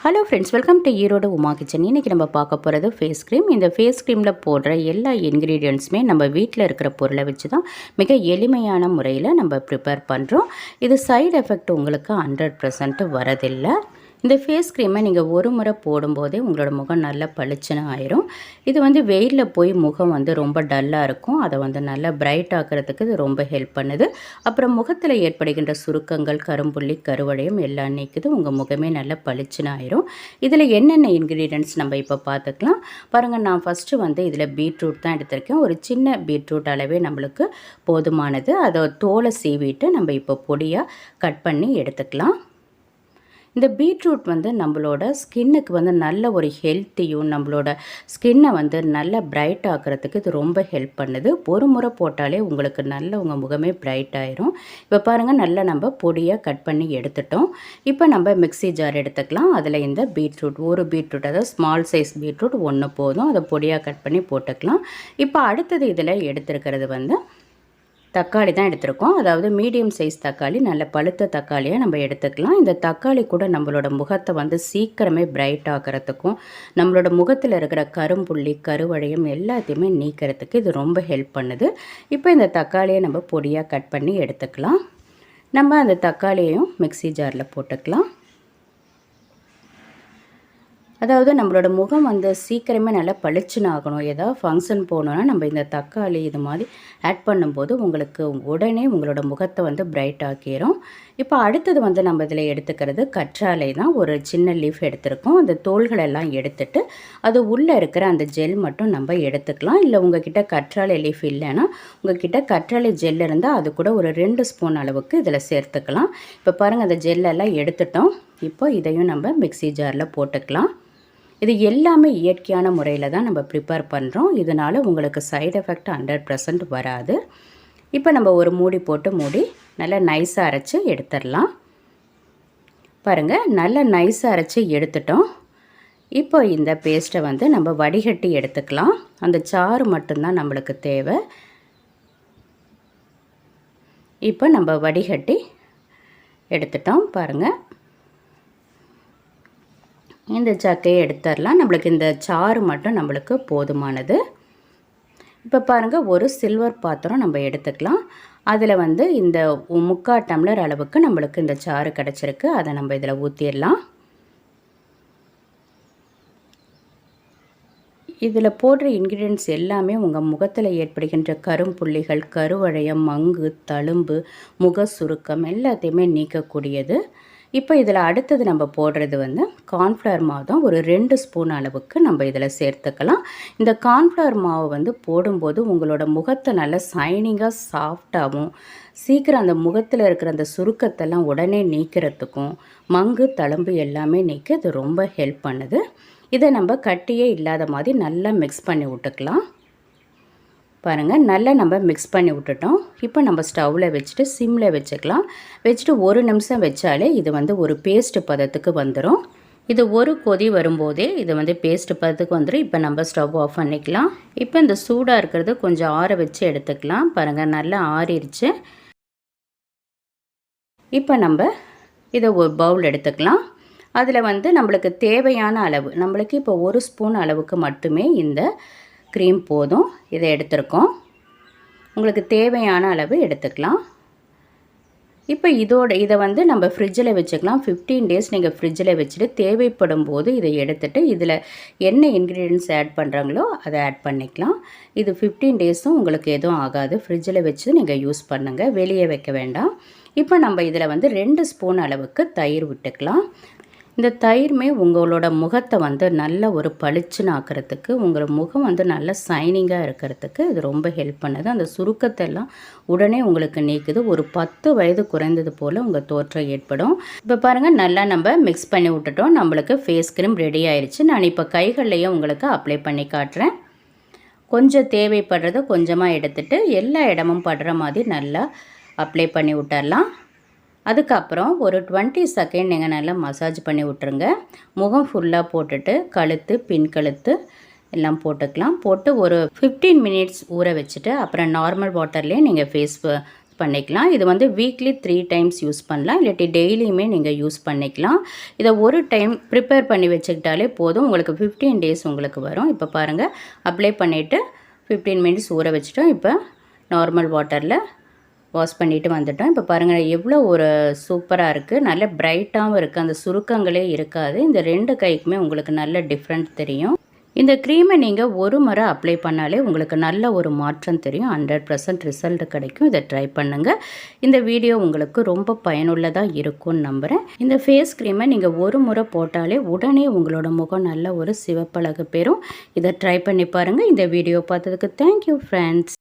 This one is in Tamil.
Hello friends welcome to Erode Uma kitchen இன்றைக்கி நம்ம பார்க்க போகிறது ஃபேஸ் க்ரீம் இந்த ஃபேஸ் க்ரீமில் போடுற எல்லா இன்க்ரீடியன்ட்ஸுமே நம்ம வீட்டில் இருக்கிற பொருளை வச்சு தான் மிக எளிமையான முறையில் நம்ம ப்ரிப்பேர் பண்ணுறோம் இது சைடு எஃபெக்ட் உங்களுக்கு ஹண்ட்ரட் பர்சன்ட் வரதில்லை. இந்த ஃபேஸ் க்ரீமை நீங்கள் ஒரு முறை போடும்போதே உங்களோட முகம் நல்லா பளிச்சுன்னு ஆயிரும். இது வந்து வெயிலில் போய் முகம் வந்து ரொம்ப டல்லாக இருக்கும். அதை வந்து நல்லா பிரைட் ஆக்கிறதுக்கு இது ரொம்ப ஹெல்ப் பண்ணுது. அப்புறம் முகத்தில் ஏற்படுகின்ற சுருக்கங்கள் கரும்புள்ளி கருவடையும் எல்லாம் நீக்குது. உங்கள் முகமே நல்லா பளிச்சுன்னு ஆயிரும். இதில் என்னென்ன இன்க்ரீடியன்ட்ஸ் நம்ம இப்போ பார்த்துக்கலாம். பாருங்கள் நான் ஃபஸ்ட்டு வந்து இதில் பீட்ரூட் தான் எடுத்திருக்கேன். ஒரு சின்ன பீட்ரூட் அளவே நம்மளுக்கு போதுமானது. அதை தோலை சீவிட்டு நம்ம இப்போ பொடியாக கட் பண்ணி எடுத்துக்கலாம். இந்த பீட்ரூட் வந்து நம்மளோட ஸ்கின்னுக்கு வந்து நல்ல ஒரு ஹெல்த்தியும் நம்மளோட ஸ்கின்னை வந்து நல்ல பிரைட் ஆக்கிறதுக்கு இது ரொம்ப ஹெல்ப் பண்ணுது. ஒரு முறை போட்டாலே உங்களுக்கு நல்ல உங்கள் முகமே பிரைட் ஆயிரும். இப்போ பாருங்கள் நல்லா நம்ம பொடியாக கட் பண்ணி எடுத்துட்டோம். இப்போ நம்ம மிக்ஸி ஜார் எடுத்துக்கலாம். அதில் இந்த பீட்ரூட் ஒரு பீட்ரூட் அதாவது ஸ்மால் சைஸ் பீட்ரூட் ஒன்று போதும். அதை பொடியாக கட் பண்ணி போட்டுக்கலாம். இப்போ அடுத்தது இதில் எடுத்துருக்கிறது வந்து தக்காளி தான் எடுத்திருக்கோம். அதாவது மீடியம் சைஸ் தக்காளி நல்ல பழுத்த தக்காளியாக நம்ம எடுத்துக்கலாம். இந்த தக்காளி கூட நம்மளோட முகத்தை வந்து சீக்கிரமே பிரைட் ஆகிறதுக்கும் நம்மளோட முகத்தில் இருக்கிற கரும்புள்ளி கருவழையும் எல்லாத்தையுமே நீக்கிறதுக்கு இது ரொம்ப ஹெல்ப் பண்ணுது. இப்போ இந்த தக்காளியை நம்ம பொடியாக கட் பண்ணி எடுத்துக்கலாம். நம்ம அந்த தக்காளியையும் மிக்சி ஜாரில் போட்டுக்கலாம். அதாவது நம்மளோட முகம் வந்து சீக்கிரமே நல்லா பளிச்சுன்னு ஆகணும் ஏதாவது ஃபங்க்ஷன் போகணுன்னா நம்ம இந்த தக்காளி இது மாதிரி ஆட் பண்ணும்போது உங்களுக்கு உடனே உங்களோட முகத்தை வந்து பிரைட் ஆக்கிடும் இப்போ அடுத்தது வந்து நம்ம இதில் எடுத்துக்கிறது கற்றாழை தான். ஒரு சின்ன லீஃப் எடுத்திருக்கோம். அந்த தோள்களெல்லாம் எடுத்துட்டு அது உள்ளே இருக்கிற அந்த ஜெல் மட்டும் நம்ம எடுத்துக்கலாம். இல்லை உங்ககிட்ட கற்றாழை லீஃப் இல்லைன்னா உங்ககிட்ட கற்றாழை ஜெல் இருந்தால் அது கூட ஒரு ரெண்டு ஸ்பூன் அளவுக்கு இதில் சேர்த்துக்கலாம். இப்போ பாருங்கள் அந்த ஜெல்லெல்லாம் எடுத்துட்டோம். இப்போ இதையும் நம்ம மிக்சி ஜாரில் போட்டுக்கலாம். இது எல்லாமே இயற்கையான முறையில் தான் நம்ம ப்ரிப்பேர் பண்ணுறோம் இதனால் உங்களுக்கு சைடு எஃபெக்ட் ஹண்ட்ரட் பர்சன்ட் வராது. இப்போ நம்ம ஒரு மூடி போட்டு மூடி நல்லா நைஸாக அரைச்சி எடுத்துடலாம். பாருங்கள் நல்லா நைஸாக அரைச்சி எடுத்துட்டோம். இப்போ இந்த பேஸ்ட்டை வந்து நம்ம வடிகட்டி எடுத்துக்கலாம். அந்த சாறு மட்டும்தான் நம்மளுக்கு தேவை. இப்போ நம்ம வடிகட்டி எடுத்துட்டோம் பாருங்கள் இந்த சக்கையை எடுத்துடலாம். நம்மளுக்கு இந்த சாறு மட்டும் நம்மளுக்கு போதுமானது. இப்போ பாருங்கள் ஒரு சில்வர் பாத்திரம் நம்ம எடுத்துக்கலாம். அதில் வந்து இந்த முக்கால் டம்ளர் அளவுக்கு நம்மளுக்கு இந்த சாறு கிடச்சிருக்கு. அதை நம்ம இதில் ஊற்றிடலாம் இதில் போடுற இன்க்ரீடியன்ஸ் எல்லாமே உங்கள் முகத்தில் ஏற்படுகின்ற கரும்புள்ளிகள் கருவழையம் மங்கு தழும்பு முக சுருக்கம் எல்லாத்தையுமே நீக்கக்கூடியது. இப்போ இதில் அடுத்தது நம்ம போடுறது வந்து கார்ன்ஃப்ளவர் மாவு தான் ஒரு ரெண்டு ஸ்பூன் அளவுக்கு நம்ம இதில் சேர்த்துக்கலாம். இந்த கார்ன்ஃப்ளவர் மாவு வந்து போடும்போது உங்களோட முகத்தை நல்லா சைனிங்காக சாஃப்டாகவும் சீக்கிரம் அந்த முகத்தில் இருக்கிற அந்த சுருக்கத்தெல்லாம் உடனே நீக்கிறதுக்கும் மங்கு தழும்பு எல்லாமே நீக்க இது ரொம்ப ஹெல்ப் பண்ணுது. இதை நம்ம கட்டியே இல்லாத மாதிரி நல்லா மிக்ஸ் பண்ணி விட்டுக்கலாம். பாருங்கள் நல்லா நம்ம மிக்ஸ் பண்ணி விட்டுட்டோம். இப்போ நம்ம ஸ்டவ்வில் வச்சுட்டு சிம்மில் வச்சுக்கலாம். வச்சுட்டு ஒரு நிமிஷம் வச்சாலே இது வந்து ஒரு பேஸ்ட்டு பதத்துக்கு வந்துடும் இது ஒரு கொதி வரும்போதே இது வந்து பேஸ்ட்டு பதத்துக்கு வந்துடும் இப்போ நம்ம ஸ்டவ் ஆஃப் பண்ணிக்கலாம். இப்போ இந்த சூடாக இருக்கிறது கொஞ்சம் ஆற வச்சு எடுத்துக்கலாம். பாருங்கள் நல்லா ஆறிடுச்சு இப்போ நம்ம இதை ஒரு பவுல் எடுத்துக்கலாம். அதில் வந்து நம்மளுக்கு தேவையான அளவு நம்மளுக்கு இப்போ ஒரு ஸ்பூன் அளவுக்கு மட்டுமே இந்த க்ரீம் போதும். இதை எடுத்துருக்கோம். உங்களுக்கு தேவையான அளவு எடுத்துக்கலாம். இப்போ இதோட இதை வந்து நம்ம ஃப்ரிட்ஜில் வச்சுக்கலாம். ஃபிஃப்டீன் டேஸ் நீங்கள் ஃப்ரிட்ஜில் வச்சுட்டு தேவைப்படும் போது இதை எடுத்துகிட்டு இதில் என்ன இன்க்ரீடியன்ஸ் ஆட் பண்ணுறாங்களோ அதை ஆட் பண்ணிக்கலாம். இது ஃபிஃப்டீன் டேஸும் உங்களுக்கு எதுவும் ஆகாது. ஃப்ரிட்ஜில் வச்சு நீங்கள் யூஸ் பண்ணுங்கள் வெளியே வைக்க வேண்டாம். இப்போ நம்ம இதில் வந்து ரெண்டு ஸ்பூன் அளவுக்கு தயிர் விட்டுக்கலாம். இந்த தயிர்மே உங்களோட முகத்தை வந்து நல்ல ஒரு பளிச்சுன்னு ஆக்கிறதுக்கு உங்கள் முகம் வந்து நல்ல சைனிங்காக இருக்கிறதுக்கு இது ரொம்ப ஹெல்ப் பண்ணுது. அந்த சுருக்கத்தை எல்லாம் உடனே உங்களுக்கு நீக்குது. ஒரு பத்து வயது குறைந்தது போல் உங்கள் தோற்றம் ஏற்படும். இப்போ பாருங்கள் நல்லா நம்ம மிக்ஸ் பண்ணி விட்டுட்டோம். நம்மளுக்கு ஃபேஸ் க்ரீம் ரெடி ஆயிடுச்சு நான் இப்போ கைகள்லையும் உங்களுக்கு அப்ளை பண்ணி காட்டுறேன். கொஞ்சம் தேவைப்படுறத கொஞ்சமாக எடுத்துகிட்டு எல்லா இடமும் படுற மாதிரி நல்லா அப்ளை பண்ணி விட்டுடலாம் அதுக்கப்புறம் ஒரு டுவெண்ட்டி செகண்ட் நீங்கள் நல்லா மசாஜ் பண்ணி விட்ருங்க முகம் ஃபுல்லாக போட்டுட்டு கழுத்து பின் கழுத்து எல்லாம் போட்டுக்கலாம். போட்டு ஒரு ஃபிஃப்டீன் மினிட்ஸ் ஊற வச்சுட்டு அப்புறம் நார்மல் வாட்டர்லேயே நீங்கள் ஃபேஸ் பண்ணிக்கலாம். இது வந்து வீக்லி த்ரீ டைம்ஸ் யூஸ் பண்ணலாம். இல்லாட்டி டெய்லியுமே நீங்கள் யூஸ் பண்ணிக்கலாம். இதை ஒரு டைம் ப்ரிப்பேர் பண்ணி வச்சுக்கிட்டாலே போதும். உங்களுக்கு ஃபிஃப்டீன் டேஸ் உங்களுக்கு வரும். இப்போ பாருங்கள் அப்ளை பண்ணிவிட்டு ஃபிஃப்டீன் மினிட்ஸ் ஊற வச்சுட்டோம். இப்போ நார்மல் வாட்டரில் வாஷ் பண்ணிவிட்டு வந்துட்டோம். இப்போ பாருங்கள் எவ்வளோ ஒரு சூப்பராக இருக்குது நல்ல பிரைட்டாகவும் இருக்குது அந்த சுருக்கங்களே இருக்காது. இந்த ரெண்டு கைக்குமே உங்களுக்கு நல்ல டிஃப்ரெண்ட் தெரியும். இந்த க்ரீமை நீங்கள் ஒரு முறை அப்ளை பண்ணாலே உங்களுக்கு நல்ல ஒரு மாற்றம் தெரியும். ஹண்ட்ரட் பர்சன்ட் ரிசல்ட் கிடைக்கும். இதை ட்ரை பண்ணுங்கள் இந்த வீடியோ உங்களுக்கு ரொம்ப பயனுள்ளதாக இருக்கும்னு நம்புகிறேன் இந்த ஃபேஸ் க்ரீமை நீங்கள் ஒரு முறை போட்டாலே உடனே உங்களோட முகம் நல்ல ஒரு சிவப்பழகு பெறும். இதை ட்ரை பண்ணி பாருங்கள் இந்த வீடியோ பார்த்ததுக்கு தேங்க்யூ ஃப்ரெண்ட்ஸ்